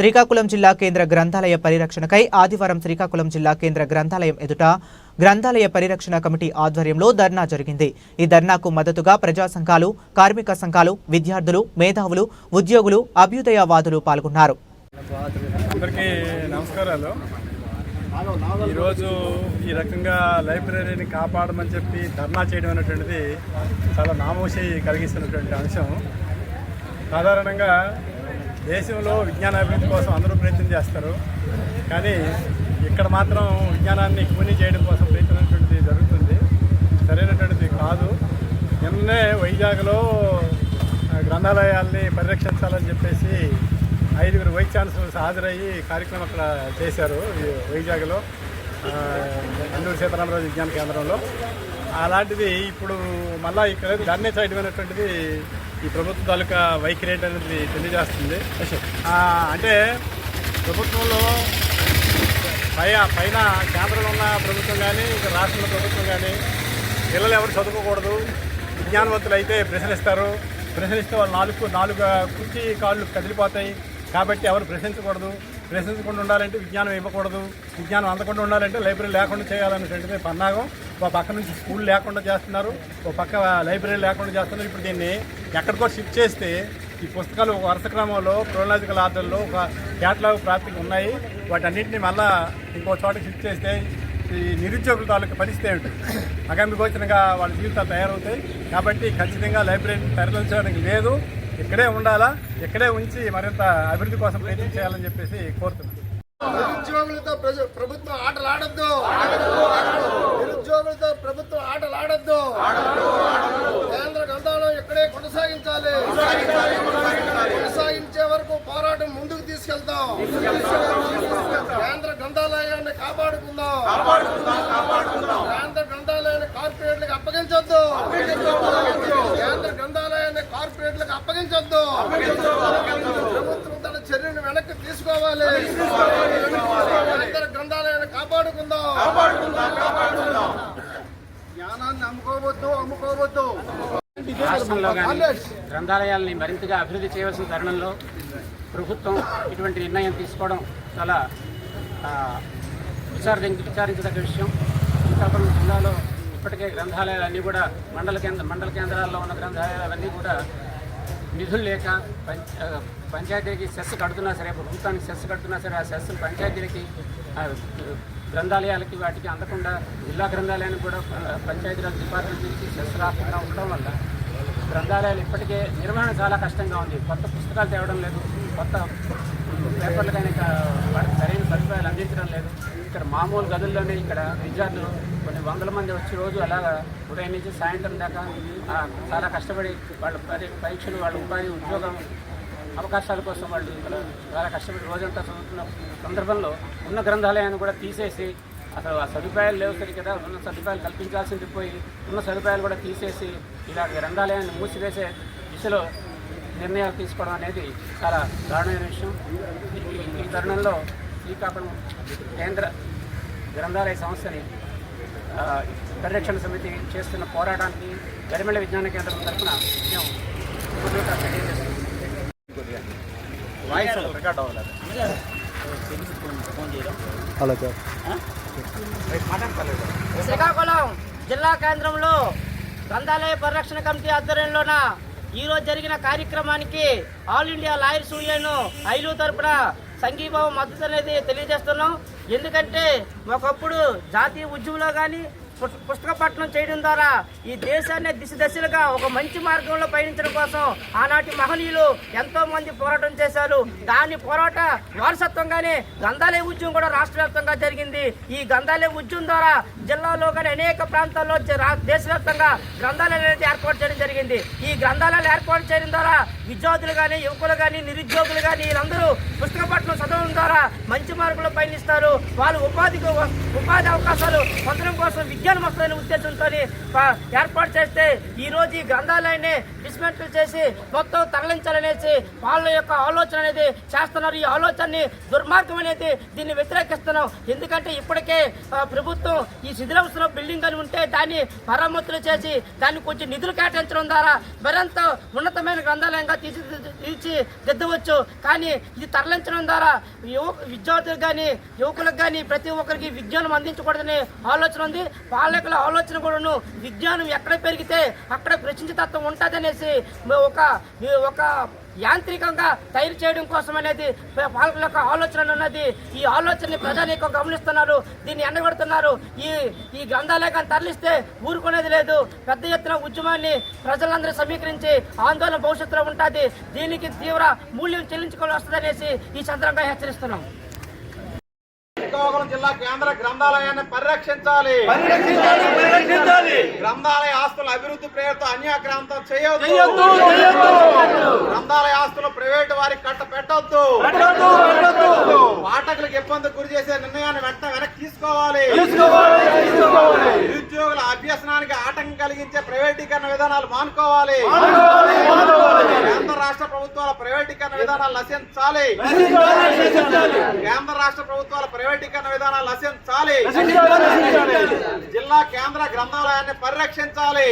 శ్రీకాకుళం జిల్లా కేంద్ర గ్రంథాలయ పరిరక్షణకై ఆదివారం శ్రీకాకుళం జిల్లా కేంద్ర గ్రంథాలయం ఎదుట గ్రంథాలయ పరిరక్షణ కమిటీ ఆధ్వర్యంలో ధర్నా జరిగింది. ఈ ధర్నాకు మద్దతుగా ప్రజా సంఘాలు కార్మిక సంఘాలు విద్యార్థులు మేధావులు ఉద్యోగులు అభ్యుదయవాదులు పాల్గొన్నారు. నమస్కారాలు. ఈరోజు ఈ రకంగా లైబ్రరీని కాపాడమని చెప్పి ధర్నా చేయడం అనేటువంటిది చాలా నామోషి కలిగిస్తున్నటువంటి అంశం. సాధారణంగా దేశంలో విజ్ఞాన అభివృద్ధి కోసం అందరూ ప్రయత్నం చేస్తారు. కానీ ఇక్కడ మాత్రం విజ్ఞానాన్ని కూని చేయడం కోసం ప్రయత్నటువంటిది జరుగుతుంది. సరైనటువంటిది కాదు. నిన్నే వైజాగ్లో గ్రంథాలయాల్ని పరిరక్షించాలని చెప్పేసి ఐదుగురు వైస్ ఛాన్సలర్స్ హాజరయ్యి కార్యక్రమం అక్కడ చేశారు వైజాగ్లో అల్లూరు సీతారామరాజు విజ్ఞాన కేంద్రంలో. అలాంటిది ఇప్పుడు మళ్ళీ ఇక్కడ ధర్నే చేయడం అనేటువంటిది ఈ ప్రభుత్వం తాలూకా వైఖరి ఏంటనేది తెలియజేస్తుంది. అంటే ప్రభుత్వంలో పై పైన కేంద్రంలో ఉన్న ప్రభుత్వం కానీ ఇక రాష్ట్రంలో ప్రభుత్వం కానీ పిల్లలు ఎవరు చదువుకోకూడదు. విజ్ఞానవంతులు అయితే ప్రశ్నిస్తారు. ప్రశ్నిస్తే వాళ్ళు నాలుగు నాలుగు కుర్చీ కాళ్ళు కదిలిపోతాయి. కాబట్టి ఎవరు ప్రశ్నించకూడదు. ప్రశ్నించకుండా ఉండాలంటే విజ్ఞానం ఇవ్వకూడదు. విజ్ఞానం అందకుండా ఉండాలంటే లైబ్రరీ లేకుండా చేయాలనేటువంటిది పన్నాగం. ఒక పక్క నుంచి స్కూల్ లేకుండా చేస్తున్నారు. ఒక పక్క లైబ్రరీ లేకుండా చేస్తున్నారు. ఇప్పుడు దీన్ని ఎక్కడికో షిఫ్ట్ చేస్తే ఈ పుస్తకాలు ఒక వరుస క్రమంలో క్రోనాలజికల్ ఆర్డర్లో ఒక క్యాటలాగ్ ప్రాప్తికి ఉన్నాయి. వాటన్నింటినీ మళ్ళా ఇంకో చోట షిఫ్ట్ చేస్తే ఈ నిరుద్యోగుల తాలూకు పరిస్థితి ఏమిటి? అగమ్య గోచరంగా వాళ్ళ జీవితాలు తయారవుతాయి. కాబట్టి ఖచ్చితంగా లైబ్రరీని తరలించడానికి లేదు. ఇక్కడే ఉండాలా? ఇక్కడే ఉంచి మరింత అభివృద్ధి కోసం ప్రయత్నం చేయాలని చెప్పేసి కోరుతున్నాను నిరుద్యోగులతో ప్రభుత్వం ఆటలు ఆడద్దు నిరుద్యోగులతో ప్రభుత్వం ఆటలు ఆడద్దు కేంద్ర గ్రంథాలయం ఇక్కడే కొనసాగించాలి. కొనసాగించే వరకు పోరాటం ముందుకు తీసుకెళ్తాం. కేంద్ర గ్రంథాలయాన్ని కాపాడుకుందాం. కేంద్ర గ్రంథాలయాన్ని కార్పొరేట్లకు అప్పగించొద్దు. కేంద్ర అప్పగించొద్దు. ప్రభుత్వం తన చర్యను వెనక్కి తీసుకోవాలి. గ్రంథాలయాన్ని కాపాడుకుందాం. జ్ఞానాన్ని అమ్ముకోవద్దు అమ్ముకోవద్దు. రాష్ట్రంలో కానీ గ్రంథాలయాల్ని మరింతగా అభివృద్ధి చేయవలసిన తరుణంలో ప్రభుత్వం ఇటువంటి నిర్ణయం తీసుకోవడం చాలా ఆ, విచార విచారించదగ్గ విషయం. శ్రీకాకుళం జిల్లాలో ఇప్పటికే గ్రంథాలయాలన్నీ కూడా మండల కేంద్ర మండల కేంద్రాల్లో ఉన్న గ్రంథాలయాలన్నీ కూడా నిధులు లేక పంచ పంచాయతీకి సెస్ కడుతున్నా సరే ప్రభుత్వానికి సెస్ కడుతున్నా సరే ఆ సెస్ పంచాయతీలకి గ్రంథాలయాలకి వాటికి అందకుండా జిల్లా గ్రంథాలయానికి కూడా పంచాయతీరాజ్ డిపార్ట్మెంట్ నుంచి సెస్ రాకుండా ఉండడం వల్ల గ్రంథాలయాలు ఇప్పటికే నిర్వహణ చాలా కష్టంగా ఉంది. కొత్త పుస్తకాలు తేవడం లేదు కొత్త పేపర్లకైనా వాటికి సరైన సదుపాయాలు అందించడం లేదు. ఇక్కడ మామూలు గదుల్లోనే ఇక్కడ విద్యార్థులు కొన్ని వందల మంది వచ్చి రోజు అలాగా ఉదయం నుంచి సాయంత్రం దాకా చాలా కష్టపడి వాళ్ళ పరీక్షలు వాళ్ళ ఉపాధి ఉద్యోగం అవకాశాల కోసం వాళ్ళు చాలా కష్టపడి రోజంతా చదువుతున్న సందర్భంలో ఉన్న గ్రంథాలయాన్ని కూడా తీసేసి అసలు ఆ సదుపాయాలు లేవు సరి కదా ఉన్న సదుపాయాలు కల్పించాల్సింది పోయి ఉన్న సదుపాయాలు కూడా తీసేసి ఇలా గ్రంథాలయాన్ని మూసివేసే దిశలో నిర్ణయాలు తీసుకోవడం అనేది చాలా దారుణమైన విషయం. ఈ తరుణంలో శ్రీకాకుళం కేంద్ర గ్రంథాలయ సంస్థని పరిరక్షణ సమితి చేస్తున్న పోరాటానికి గరిమెళ్ళ విజ్ఞాన కేంద్రం తరఫున మేము వాయిస్ రికార్డ్ అవ్వాలి శ్రీకాకుళం జిల్లా కేంద్రంలో గ్రంథాలయ పరిరక్షణ కమిటీ ఆధ్వర్యంలోన ఈ రోజు జరిగిన కార్యక్రమానికి all India lawyers union AILU తరపున సంఘీభావం మద్దతు అనేది తెలియజేస్తున్నాం. ఎందుకంటే ఒకప్పుడు జాతీయ ఉద్యమంలో కానీ పుస్తక పట్టణం చేయడం ద్వారా ఈ దేశాన్ని దిశ దశలుగా ఒక మంచి మార్గంలో పయనించడం కోసం ఆనాటి మహనీయులు ఎంతో మంది పోరాటం చేశారు. దాని పోరాట వారసత్వంగానే గ్రంథాలయ ఉద్యమం కూడా రాష్ట్ర వ్యాప్తంగా జరిగింది. ఈ గ్రంథాలయ ఉద్యమం ద్వారా జిల్లాలో కానీ అనేక ప్రాంతాల్లో దేశవ్యాప్తంగా గ్రంథాలయాలు అనేది ఏర్పాటు చేయడం జరిగింది. ఈ గ్రంథాలయాలు ఏర్పాటు చేయడం ద్వారా విద్యార్థులు కానీ యువకులు కానీ నిరుద్యోగులు కానీ వీళ్ళందరూ పుస్తక పట్టణం చదవడం ద్వారా మంచి మార్గంలో పయనిస్తారు. వాళ్ళు ఉపాధికి ఉపాధి అవకాశాలు పొందడం కోసం విజ్ఞానం వస్తుందనే ఉద్దేశంతో ఏర్పాటు చేస్తే ఈ రోజు ఈ గ్రంథాలయాన్ని డిస్మెంటల్ చేసి మొత్తం తరలించాలనేసి వాళ్ళ యొక్క ఆలోచన అనేది చేస్తున్నారు. ఈ ఆలోచనని దుర్మార్గం అనేది దీన్ని వ్యతిరేకిస్తున్నాం. ఎందుకంటే ఇప్పటికే ప్రభుత్వం ఈ శిథిలావస్థలో బిల్డింగ్ అని ఉంటే దాన్ని మరమ్మతులు చేసి దాన్ని కొంచెం నిధులు కేటాయించడం ద్వారా మరింత ఉన్నతమైన గ్రంథాలయంగా తీర్చిదిద్దు తీర్చి దిద్దవచ్చు. కానీ ఇది తరలించడం ద్వారా యువ విద్యార్థులకు కానీ యువకులకు కానీ ప్రతి ఒక్కరికి విజ్ఞానం అందించకూడదనే ఆలోచన ఉంది. పాలకుల ఆలోచన కూడాను విజ్ఞానం ఎక్కడ పెరిగితే అక్కడ ప్రశ్నించతత్వం చేసి ఒక ఒక యాంత్రికంగా తయారు చేయడం కోసం అనేది పాలకుల యొక్క ఆలోచన ఉన్నది ఈ ఆలోచనని ప్రజానీకం గమనిస్తున్నారు దీన్ని ఎండగొడుతున్నారు. ఈ ఈ గ్రంథాలయాన్ని తరలిస్తే ఊరుకునేది లేదు. పెద్ద ఎత్తున ఉద్యమాన్ని ప్రజలందరూ సమీకరించి ఆందోళన భవిష్యత్తులో ఉంటుంది. దీనికి తీవ్ర మూల్యం చెల్లించుకోవాల్సి వస్తుందనేసి ఈ సందర్భంగా హెచ్చరిస్తున్నాం. శ్రీకాకుళం జిల్లా కేంద్ర గ్రంథాలయాన్ని పరిరక్షించాలి. గ్రంథాలయ ఆస్తుల అభివృద్ధి పేరుతో అన్యాక్రాంతం చేయొద్దు. గ్రంథాలయ ఆస్తులు ప్రైవేటు వారికి కట్ట పెట్టొద్దు. పాఠకులకు ఇబ్బంది గురి చేసే నిర్ణయాన్ని వెంటనే వెనక్కి తీసుకోవాలి. నిరుద్యోగుల అభ్యసనానికి ఆటంకం కలిగించే ప్రైవేటీకరణ విధానాలు మానుకోవాలి. కేంద్ర రాష్ట్ర ప్రభుత్వాల ప్రైవేటీకరణ విధానాలు నశించాలి. కేంద్ర రాష్ట్ర ప్రభుత్వాల ప్రైవేటీకరణ విధానాలు నశించాలి. జిల్లా కేంద్ర గ్రంథాలయాన్ని పరిరక్షించాలి.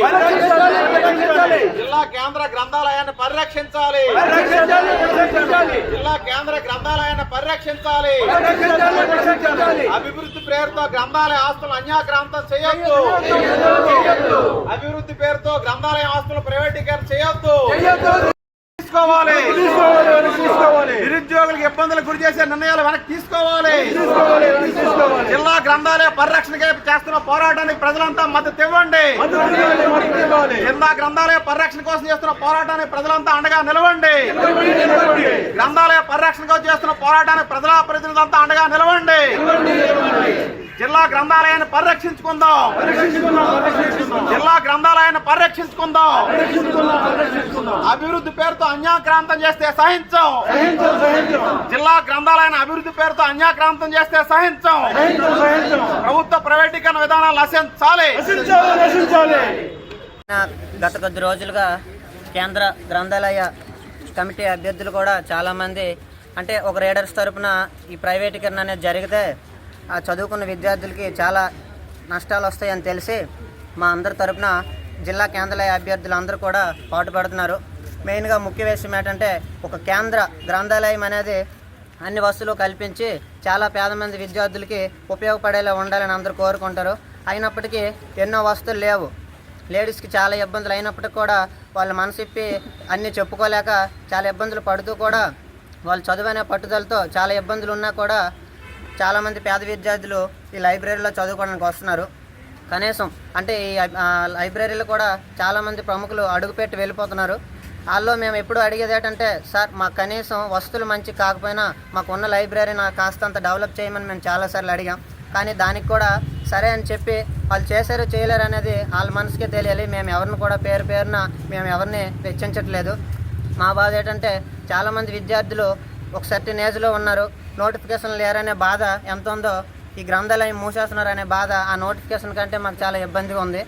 జిల్లా కేంద్ర గ్రంథాలయాన్ని పరిరక్షించాలి. జిల్లా కేంద్ర గ్రంథాలయాన్ని పరిరక్షించాలి. అభివృద్ధి పేరుతో గ్రంథాలయ ఆస్తులు అన్యాక్రాంతం చేయొద్దు. అభివృద్ధి పేరుతో గ్రంథాలయ ఆస్తులు ప్రైవేటీకరణ చేయొద్దు. తీసుకోవాలి. నిరుద్యోగులకు ఇబ్బందులు గురి చేసే నిర్ణయాలు వెనక్కి తీసుకోవాలి. జిల్లా గ్రంథాలయ పరిరక్షణకై చేస్తున్న పోరాటానికి ప్రజలంతా మద్దతు ఇవ్వండి. జిల్లా గ్రంథాలయ పరిరక్షణ కోసం చేస్తున్న పోరాటానికి ప్రజలంతా అండగా నిలవండి. గ్రంథాలయ పరిరక్షణ కోసం చేస్తున్న పోరాటానికి ప్రజల ప్రతినిధులంతా అండగా నిలవండి. జిల్లా గ్రంథాలయాన్ని పరిరక్షించుకుందాం. జిల్లా గ్రంథాలయాన్ని పరిరక్షించుకుందాం. అభివృద్ధి పేరుతో అన్యాక్రాంతం చేస్తే సహించం. జిల్లా గ్రంథాలయాన్ని అభివృద్ధి పేరుతో అన్యాక్రాంతం చేస్తే సహించం. ప్రభుత్వ ప్రైవేటీకరణ విధానాలు నశించాలి. గత కొద్ది రోజులుగా కేంద్ర గ్రంథాలయ కమిటీ అభ్యర్థులు కూడా చాలామంది అంటే ఒక రీడర్స్ తరపున ఈ ప్రైవేటీకరణ అనేది జరిగితే చదువుకున్న విద్యార్థులకి చాలా నష్టాలు వస్తాయని తెలిసి మా అందరి తరపున జిల్లా కేంద్రాలయ అభ్యర్థులు అందరూ కూడా పాటుపడుతున్నారు. మెయిన్గా ముఖ్య విషయం ఏంటంటే ఒక కేంద్ర గ్రంథాలయం అనేది అన్ని వస్తువులు కల్పించి చాలా పేద మంది విద్యార్థులకి ఉపయోగపడేలా ఉండాలని అందరూ కోరుకుంటారు. అయినప్పటికీ ఎన్నో వస్తువులు లేవు. లేడీస్కి చాలా ఇబ్బందులు అయినప్పటికీ కూడా వాళ్ళ మనసిప్పి అన్నీ చెప్పుకోలేక చాలా ఇబ్బందులు పడుతూ కూడా వాళ్ళు చదువనే పట్టుదలతో చాలా ఇబ్బందులు ఉన్నా కూడా చాలామంది పేద విద్యార్థులు ఈ లైబ్రరీలో చదువుకోవడానికి వస్తున్నారు. కనీసం అంటే ఈ లైబ్రరీలో కూడా చాలామంది ప్రముఖులు అడుగుపెట్టి వెళ్ళిపోతున్నారు. వాళ్ళు మేము ఎప్పుడు అడిగేది ఏంటంటే సార్ మాకు కనీసం వస్తువులు మంచి కాకపోయినా మాకు ఉన్న లైబ్రరీ నాకు కాస్తంత డెవలప్ చేయమని మేము చాలాసార్లు అడిగాం. కానీ దానికి కూడా సరే అని చెప్పి వాళ్ళు చేశారు చేయలేరు అనేది వాళ్ళ మనసుకే తెలియాలి. మేము ఎవరిని కూడా పేరు పేరున మేము ఎవరిని వెచ్చించట్లేదు. మా బాధ ఏంటంటే చాలామంది విద్యార్థులు ఒక సర్టిన్ ఏజ్లో ఉన్నారు. నోటిఫికేషన్ లేరనే బాధ ఎంత ఉందో ఈ గ్రంథాలయం మూసేస్తున్నారనే బాధ ఆ నోటిఫికేషన్ కంటే మాకు చాలా ఇబ్బందిగా ఉంది.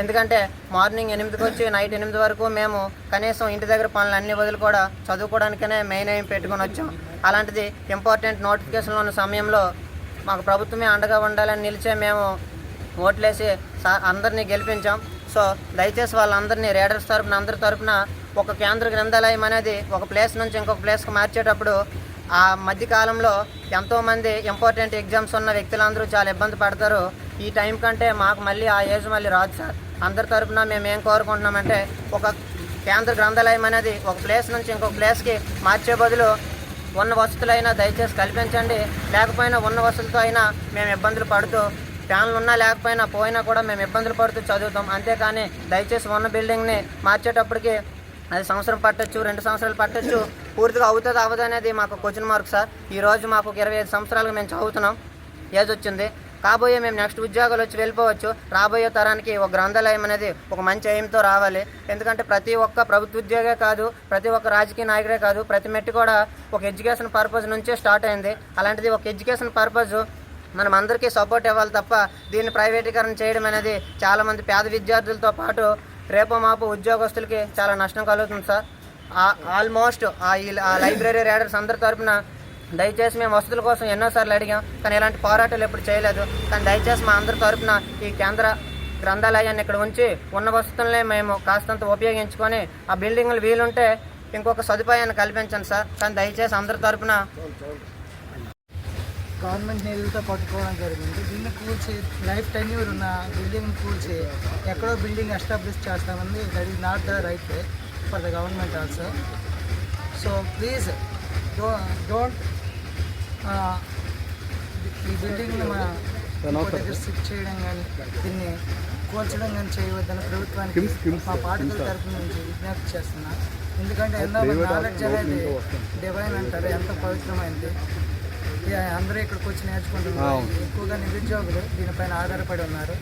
ఎందుకంటే మార్నింగ్ ఎనిమిదికి వచ్చి నైట్ ఎనిమిది వరకు మేము కనీసం ఇంటి దగ్గర పనులు అన్ని వదిలి కూడా చదువుకోవడానికనే మెయిన్ ఏం పెట్టుకుని వచ్చాం. అలాంటిది ఇంపార్టెంట్ నోటిఫికేషన్లో ఉన్న సమయంలో మాకు ప్రభుత్వమే అండగా ఉండాలని నిలిచే మేము ఓట్లేసి అందరినీ గెలిపించాం. సో దయచేసి వాళ్ళందరినీ రేడర్స్ తరపున అందరి తరపున ఒక కేంద్ర గ్రంథాలయం అనేది ఒక ప్లేస్ నుంచి ఇంకొక ప్లేస్కి మార్చేటప్పుడు ఆ మధ్యకాలంలో ఎంతోమంది ఇంపార్టెంట్ ఎగ్జామ్స్ ఉన్న వ్యక్తులందరూ చాలా ఇబ్బంది పడతారు. ఈ టైం కంటే మాకు మళ్ళీ ఆ ఏజ్ మళ్ళీ రాదు సార్. అందరి తరఫున మేము ఏం కోరుకుంటున్నామంటే ఒక కేంద్ర గ్రంథాలయం అనేది ఒక ప్లేస్ నుంచి ఇంకొక ప్లేస్కి మార్చే బదులు ఉన్న వసతులైనా దయచేసి కల్పించండి. లేకపోయినా ఉన్న వసతులతో అయినా మేము ఇబ్బందులు పడుతూ ఫ్యాన్లు ఉన్నా లేకపోయినా పోయినా కూడా మేము ఇబ్బందులు పడుతూ చదువుతాం. అంతేకాని దయచేసి ఉన్న బిల్డింగ్ని మార్చేటప్పటికి అది సంవత్సరం పట్టొచ్చు రెండు సంవత్సరాలు పట్టొచ్చు. పూర్తిగా అవుతుంది అవ్వదు అనేది మాకు క్వశ్చన్ మార్క్ సార్. ఈరోజు మాకు ఒక ఇరవై ఐదు సంవత్సరాలుగా మేము చదువుతున్నాం. ఏజ్ వచ్చింది. కాబోయే మేము నెక్స్ట్ ఉద్యోగాలు వచ్చి వెళ్ళిపోవచ్చు. రాబోయే తరానికి ఒక గ్రంథాలయం అనేది ఒక మంచి ఎయిమ్తో రావాలి. ఎందుకంటే ప్రతి ఒక్క ప్రభుత్వ ఉద్యోగే కాదు ప్రతి ఒక్క రాజకీయ నాయకుడే కాదు ప్రతి మెట్టి కూడా ఒక ఎడ్యుకేషన్ పర్పస్ నుంచే స్టార్ట్ అయింది. అలాంటిది ఒక ఎడ్యుకేషన్ పర్పస్ మనం అందరికీ సపోర్ట్ ఇవ్వాలి తప్ప దీన్ని ప్రైవేటీకరణ చేయడం అనేది చాలామంది పేద విద్యార్థులతో పాటు రేపో మాపు ఉద్యోగస్తులకి చాలా నష్టం కలుగుతుంది సార్. ఆల్మోస్ట్ ఆ ఈ- లైబ్రరీ రేడర్స్ అందరి తరపున దయచేసి మేము వసతుల కోసం ఎన్నోసార్లు అడిగాం కానీ ఇలాంటి పోరాటాలు ఎప్పుడు చేయలేదు. కానీ దయచేసి మా అందరి తరపున ఈ కేంద్ర గ్రంథాలయాన్ని ఇక్కడ ఉంచి ఉన్న వసతులనే మేము కాస్తంత ఉపయోగించుకొని ఆ బిల్డింగ్లు వీలుంటే ఇంకొక సదుపాయాన్ని కల్పించండి సార్. కానీ దయచేసి అందరి తరపున గవర్నమెంట్ నిధులతో పట్టుకోవడం జరిగింది. దీన్ని కూల్చి లైఫ్ టెన్యూర్ ఉన్న బిల్డింగ్ కూల్చి ఎక్కడో బిల్డింగ్ ఎస్టాబ్లిష్ చేస్తామని that is not the right way for the government also. So please don't ఈ బిల్డింగ్ని మన దగ్గర షిఫ్ట్ చేయడం కానీ దీన్ని కూల్చడం కానీ చేయవద్దని ప్రభుత్వానికి మా పాఠకుల తరపు నుంచి విజ్ఞప్తి చేస్తున్నా. ఎందుకంటే ఎన్నో నాలెడ్జ్ అనేది డివైన్ అంటారు. ఎంతో పవిత్రమైనది ఇక అందరూ ఇక్కడికి వచ్చి నేర్చుకుంటున్నారు. ఎక్కువగా నిరుద్యోగులు దీనిపైన ఆధారపడి ఉన్నారు.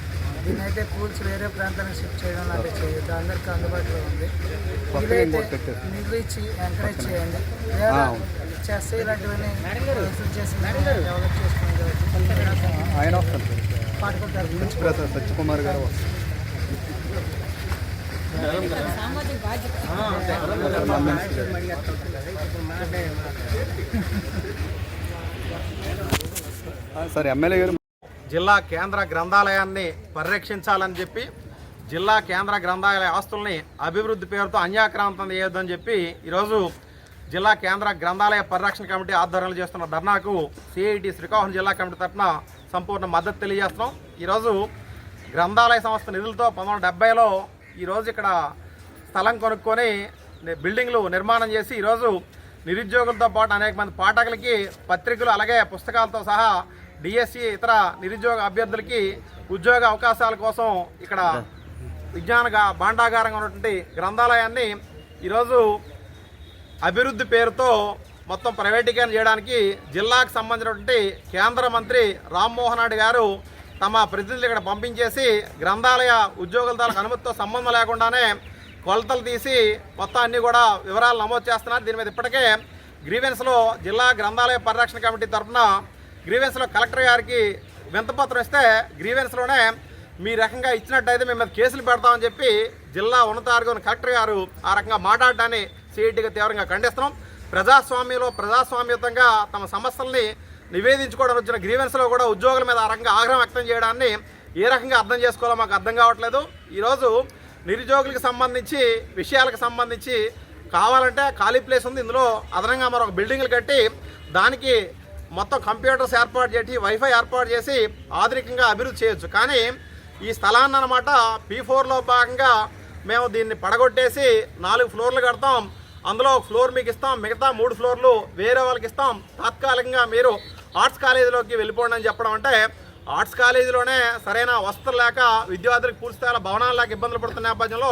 దీన్ని అయితే కూల్చి వేరే ప్రాంతానికి షిఫ్ట్ చేయడం లాంటి చేయొద్దు. అందరికీ అందుబాటులో ఉంది. వీలైతే నిధులు ఇచ్చి ఎంకరేజ్ చేయండి. లేదా చేస్తే ఇలాంటివన్నీ రిసీవ్ చేసి డెవలప్ చేసుకుని ఆయన సత్యకుమార్ గారు సరే ఎమ్మెల్యే గారు. జిల్లా కేంద్ర గ్రంథాలయాన్ని పరిరక్షించాలని చెప్పి జిల్లా కేంద్ర గ్రంథాలయ ఆస్తుల్ని అభివృద్ధి పేరుతో అన్యాక్రాంతం చేయొద్దని చెప్పి ఈరోజు జిల్లా కేంద్ర గ్రంథాలయ పరిరక్షణ కమిటీ ఆధ్వర్యంలో చేస్తున్న ధర్నాకు సిఐటి శ్రీకాకుళం జిల్లా కమిటీ తరఫున సంపూర్ణ మద్దతు తెలియజేస్తున్నాం. ఈరోజు గ్రంథాలయ సంస్థ నిధులతో పంతొమ్మిది వందల డెబ్బైలో ఈరోజు ఇక్కడ స్థలం కొనుక్కొని బిల్డింగ్లు నిర్మాణం చేసి ఈరోజు నిరుద్యోగులతో పాటు అనేక మంది పాఠకులకి పత్రికలు అలాగే పుస్తకాలతో సహా డిఎస్సి ఇతర నిరుద్యోగ అభ్యర్థులకి ఉద్యోగ అవకాశాల కోసం ఇక్కడ విజ్ఞాన భాండాగారంగా ఉన్నటువంటి గ్రంథాలయాన్ని ఈరోజు అభివృద్ధి పేరుతో మొత్తం ప్రైవేటీకరణ చేయడానికి జిల్లాకు సంబంధించినటువంటి కేంద్ర మంత్రి రామ్మోహన్ రెడ్డి గారు తమ ప్రతినిధులు ఇక్కడ పంపించేసి గ్రంథాలయ ఉద్యోగులతో అనుమతితో సంబంధం లేకుండానే కొలతలు తీసి మొత్తం అన్ని కూడా వివరాలు నమోదు చేస్తున్నారు. దీని మీద ఇప్పటికే గ్రీవెన్స్లో జిల్లా గ్రంథాలయ పరిరక్షణ కమిటీ తరఫున గ్రీవెన్స్లో కలెక్టర్ గారికి వింతపత్రం ఇస్తే గ్రీవెన్స్లోనే మీ రకంగా ఇచ్చినట్టయితే మేము మీద కేసులు పెడతామని చెప్పి జిల్లా ఉన్నతాధికారి కలెక్టర్ గారు ఆ రకంగా మాట్లాడడాన్ని సిఐటిగా తీవ్రంగా ఖండిస్తున్నాం. ప్రజాస్వామ్యంలో ప్రజాస్వామ్యతంగా తమ సమస్యల్ని నివేదించుకోవడం వచ్చిన గ్రీవెన్స్లో కూడా ఉద్యోగుల మీద ఆ రకంగా ఆగ్రహం వ్యక్తం చేయడాన్ని ఏ రకంగా అర్థం చేసుకోవాలో మాకు అర్థం కావట్లేదు. ఈరోజు నిరుద్యోగులకు సంబంధించి విషయాలకు సంబంధించి కావాలంటే ఖాళీ ప్లేస్ ఉంది. ఇందులో అదనంగా మరొక బిల్డింగ్లు కట్టి దానికి మొత్తం కంప్యూటర్స్ ఏర్పాటు చేసి వైఫై ఏర్పాటు చేసి ఆధునికంగా అభివృద్ధి చేయొచ్చు. కానీ ఈ స్థలాన్ని అనమాట పీ ఫోర్లో భాగంగా మేము దీన్ని పడగొట్టేసి నాలుగు ఫ్లోర్లు కడతాం. అందులో ఒక ఫ్లోర్ మీకు ఇస్తాం. మిగతా మూడు ఫ్లోర్లు వేరే వాళ్ళకి ఇస్తాం. తాత్కాలికంగా మీరు ఆర్ట్స్ కాలేజీలోకి వెళ్ళిపోండి అని చెప్పడం అంటే ఆర్ట్స్ కాలేజీలోనే సరైన వసతులు లేక విద్యార్థులకు పూర్తిస్థాయిలో భవనాలు లేక ఇబ్బందులు పడుతున్న నేపథ్యంలో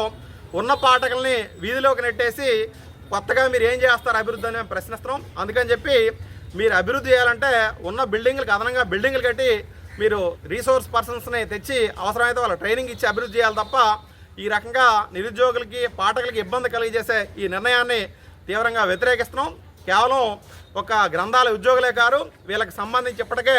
ఉన్న పాఠకుల్ని వీధిలోకి నెట్టేసి కొత్తగా మీరు ఏం చేస్తారు అభివృద్ధి అని ప్రశ్నిస్తున్నాం. అందుకని చెప్పి మీరు అభివృద్ధి చేయాలంటే ఉన్న బిల్డింగ్లకు అదనంగా బిల్డింగ్లు కట్టి మీరు రీసోర్స్ పర్సన్స్ని తెచ్చి అవసరమైతే వాళ్ళ ట్రైనింగ్ ఇచ్చి అభివృద్ధి చేయాలి తప్ప ఈ రకంగా నిరుద్యోగులకి పాఠకులకి ఇబ్బంది కలిగజేసే ఈ నిర్ణయాన్ని తీవ్రంగా వ్యతిరేకిస్తున్నాం. కేవలం ఒక గ్రంథాల ఉద్యోగులే కారు. వీళ్ళకి సంబంధించి ఇప్పటికే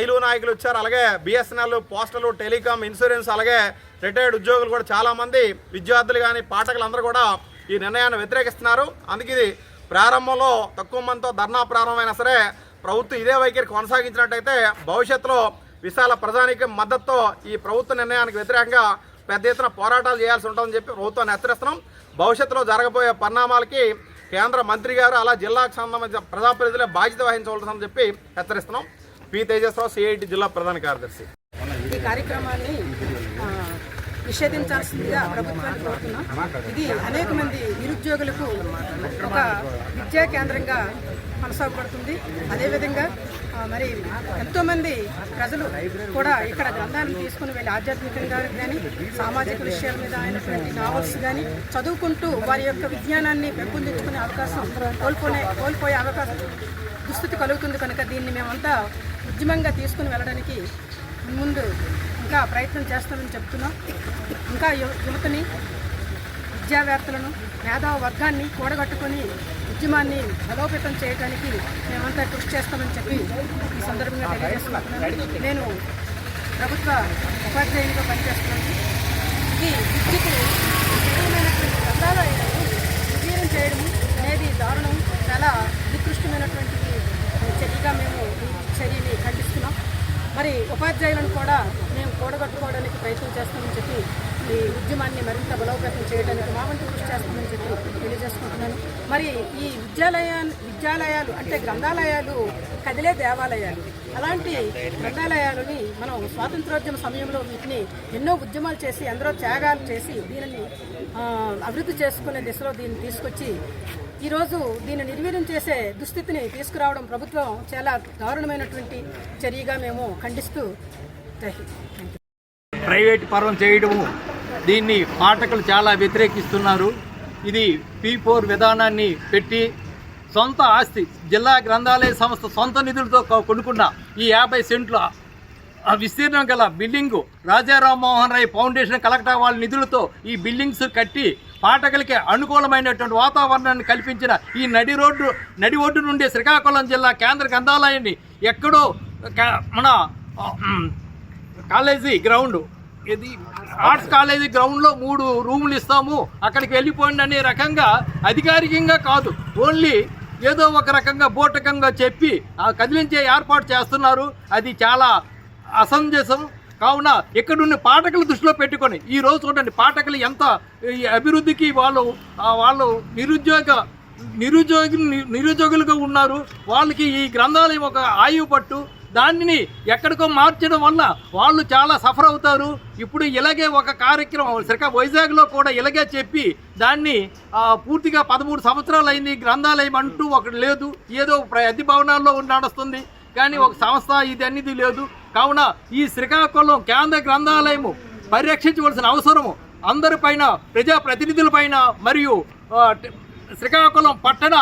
ఐలు నాయకులు వచ్చారు. అలాగే బిఎస్ఎన్ఎల్ పోస్టల్ టెలికాం ఇన్సూరెన్స్ అలాగే రిటైర్డ్ ఉద్యోగులు కూడా చాలామంది విద్యార్థులు కానీ పాఠకులు అందరూ కూడా ఈ నిర్ణయాన్ని వ్యతిరేకిస్తున్నారు. అందుకే ఇది ప్రారంభంలో తక్కువ మందితో ధర్నా ప్రారంభమైనా సరే ప్రభుత్వం ఇదే వైఖరి కొనసాగించినట్టయితే భవిష్యత్తులో విశాల ప్రజానికి మద్దతుతో ఈ ప్రభుత్వ నిర్ణయానికి వ్యతిరేకంగా పెద్ద ఎత్తున పోరాటాలు చేయాల్సి ఉంటుందని చెప్పి ప్రభుత్వాన్ని హెచ్చరిస్తున్నాం. భవిష్యత్తులో జరగబోయే పరిణామాలకి కేంద్ర మంత్రి గారు అలా జిల్లాకు సంబంధించిన ప్రజాప్రతినిధులే బాధ్యత వహించవలసిందని చెప్పి హెచ్చరిస్తున్నాం. పి తేజస్రావు సిఐటి జిల్లా ప్రధాన కార్యదర్శి. ఈ కార్యక్రమాన్ని నిషేధించాల్సిందిగా ప్రభుత్వాన్ని కోరుతున్నాం. ఇది అనేక మంది నిరుద్యోగులకు ఒక విద్యా కేంద్రంగా కొనసాగబడుతుంది. అదేవిధంగా మరి ఎంతోమంది ప్రజలు కూడా ఇక్కడ గ్రంథాలను తీసుకుని వెళ్ళి ఆధ్యాత్మికంగా కానీ సామాజిక విషయాల మీద అయినటువంటి నావల్స్ కానీ చదువుకుంటూ వారి యొక్క విజ్ఞానాన్ని పెంపొందించుకునే అవకాశం కోల్పోనే కోల్పోయే అవకాశం దుస్థితి కలుగుతుంది కనుక దీన్ని మేమంతా ఉద్యమంగా తీసుకుని వెళ్ళడానికి ముందు ఇంకా ప్రయత్నం చేస్తామని చెప్తున్నాం. ఇంకా యువ- యువతని విద్యావేత్తలను మేధావ వర్గాన్ని కూడగట్టుకొని ఉద్యమాన్ని బలోపేతం చేయడానికి మేమంతా కృషి చేస్తామని చెప్పి ఈ సందర్భంగా తెలియజేస్తున్నాను నేను ప్రభుత్వ ఉపాధ్యాయునిగా పనిచేస్తున్నాను. ఇది విద్యకు తీవ్రమైనటువంటి గ్రంథాలయాలను విజయం చేయడం అనేది దారుణం. చాలా నికృష్టమైనటువంటి చర్యగా మేము చర్యని ఖండిస్తున్నాం. మరి ఉపాధ్యాయులను కూడా మేము కూడగట్టుకోవడానికి ప్రయత్నం చేస్తామని చెప్పి ఈ ఉద్యమాన్ని మరింత బలోపేతం చేయడానికి మా వంతు కృషి చేస్తామని చెప్పి తెలియజేసుకుంటున్నాను. మరి ఈ విద్యాలయా విద్యాలయాలు అంటే గ్రంథాలయాలు కదిలే దేవాలయాలు. అలాంటి గ్రంథాలయాలని మనం స్వాతంత్రోద్యమ సమయంలో వీటిని ఎన్నో ఉద్యమాలు చేసి ఎందరో త్యాగాలు చేసి దీనిని అభివృద్ధి చేసుకునే దిశలో దీన్ని తీసుకొచ్చి ఈరోజు దీన్ని నిర్వీర్యం చేసే దుస్థితిని తీసుకురావడం ప్రభుత్వం చాలా దారుణమైనటువంటి చర్యగా మేము ఖండిస్తూ ప్రైవేట్ పరం చేయడము దీన్ని పాఠకులు చాలా వ్యతిరేకిస్తున్నారు. ఇది పీ ఫోర్ విధానాన్ని పెట్టి సొంత ఆస్తి జిల్లా గ్రంథాలయ సంస్థ సొంత నిధులతో కొనుక్కున్న ఈ యాభై సెంట్ల విస్తీర్ణం గల building Rajaram Mohan Roy foundation collector వాళ్ళ నిధులతో ఈ బిల్డింగ్స్ కట్టి పాఠకులకి అనుకూలమైనటువంటి వాతావరణాన్ని కల్పించిన ఈ నడి రోడ్డు నడి ఒడ్డు నుండి శ్రీకాకుళం జిల్లా కేంద్ర గ్రంథాలయాన్ని ఎక్కడో మన కాలేజీ గ్రౌండ్. ఇది ఆర్ట్స్ కాలేజీ గ్రౌండ్లో మూడు రూములు ఇస్తాము. అక్కడికి వెళ్ళిపోండి అనే రకంగా అధికారికంగా కాదు. ఓన్లీ ఏదో ఒక రకంగా బోటకంగా చెప్పి ఆ కదిలించే ఏర్పాటు చేస్తున్నారు. అది చాలా అసంజసం. కావున ఇక్కడున్న పాఠకులు దృష్టిలో పెట్టుకొని ఈ రోజు చూడండి పాఠకులు ఎంత ఈ అభివృద్ధికి వాళ్ళు వాళ్ళు నిరుద్యోగ నిరుద్యోగి నిరుద్యోగులుగా ఉన్నారు. వాళ్ళకి ఈ గ్రంథాలయం ఒక ఆయువు పట్టు. దానిని ఎక్కడికో మార్చడం వల్ల వాళ్ళు చాలా సఫర్ అవుతారు. ఇప్పుడు ఇలాగే ఒక కార్యక్రమం శ్రీకా వైజాగ్లో కూడా ఇలాగే చెప్పి దాన్ని పూర్తిగా పదమూడు సంవత్సరాలు అయింది గ్రంథాలయం అంటూ ఒకటి లేదు. ఏదో ప్ర- అద్దె భవనాల్లో నడుస్తుంది. కానీ ఒక సంస్థ ఇది అనేది లేదు. కావున ఈ శ్రీకాకుళం కేంద్ర గ్రంథాలయము పరిరక్షించవలసిన అవసరము అందరిపైన ప్రజాప్రతినిధులపైన మరియు శ్రీకాకుళం పట్టణ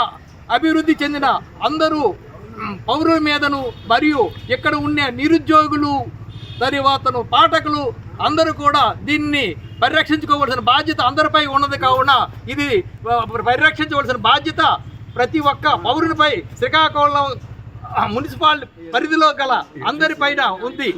అభివృద్ధి చెందిన అందరూ పౌరుల మీదను మరియు ఇక్కడ ఉండే నిరుద్యోగులు తరువాతను పాఠకులు అందరూ కూడా దీన్ని పరిరక్షించుకోవాల్సిన బాధ్యత అందరిపై ఉన్నది. కావున ఇది పరిరక్షించవలసిన బాధ్యత ప్రతి ఒక్క పౌరునిపై శ్రీకాకుళం ఆ, మున్సిపాలిటీ పరిధిలో గల అందరిపైన ఉంది.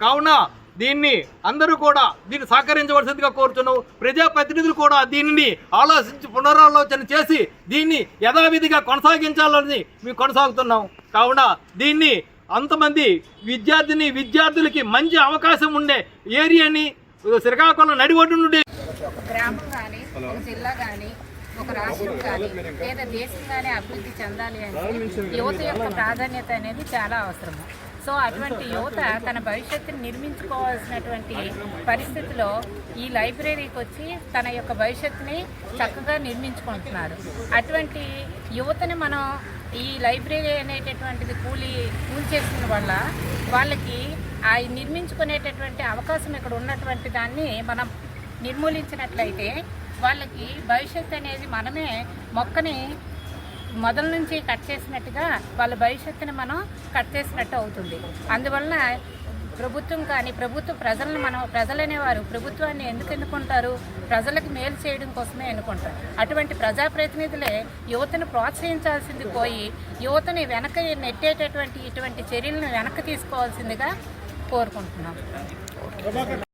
కావున దీన్ని అందరూ కూడా దీన్ని సహకరించవలసిందిగా కోరుతున్నాం ప్రజాప్రతినిధులు కూడా దీనిని ఆలోచించి పునరాలోచన చేసి దీన్ని యథావిధిగా కొనసాగించాలని మేము కొనసాగుతున్నాం కావున దీన్ని అంతమంది విద్యార్థిని విద్యార్థులకి మంచి అవకాశం ఉండే ఏరియాని శ్రీకాకుళం నడివడ్డు నుండి గ్రామం కానీ జిల్లా కానీ ఒక రాష్ట్రం కానీ లేదా దేశం కానీ అభివృద్ధి చెందాలి అంటే యువత యొక్క ప్రాధాన్యత అనేది చాలా అవసరము. సో అటువంటి యువత తన భవిష్యత్తుని నిర్మించుకోవాల్సినటువంటి పరిస్థితిలో ఈ లైబ్రరీకి వచ్చి తన యొక్క భవిష్యత్తుని చక్కగా నిర్మించుకుంటున్నారు. అటువంటి యువతని మనం ఈ లైబ్రరీ అనేటటువంటిది కూలి కూల్చేసిన వల్ల వాళ్ళకి ఆ నిర్మించుకునేటటువంటి అవకాశం ఇక్కడ ఉన్నటువంటి దాన్ని మనం నిర్మూలించినట్లయితే వాళ్ళకి భవిష్యత్తు అనేది మనమే మొక్కని మొదల నుంచి కట్ చేసినట్టుగా వాళ్ళ భవిష్యత్తుని మనం కట్ చేసినట్టు అవుతుంది. అందువలన ప్రభుత్వం కానీ ప్రభుత్వ ప్రజలను మనం ప్రజలనేవారు ప్రభుత్వాన్ని ఎందుకు ఎన్నుకుంటారు? ప్రజలకు మేలు చేయడం కోసమే ఎన్నుకుంటారు. అటువంటి ప్రజాప్రతినిధులే యువతను ప్రోత్సహించాల్సింది పోయి యువతని వెనక నెట్టేటటువంటి ఇటువంటి చర్యలను వెనక్కి తీసుకోవాల్సిందిగా కోరుకుంటున్నాం.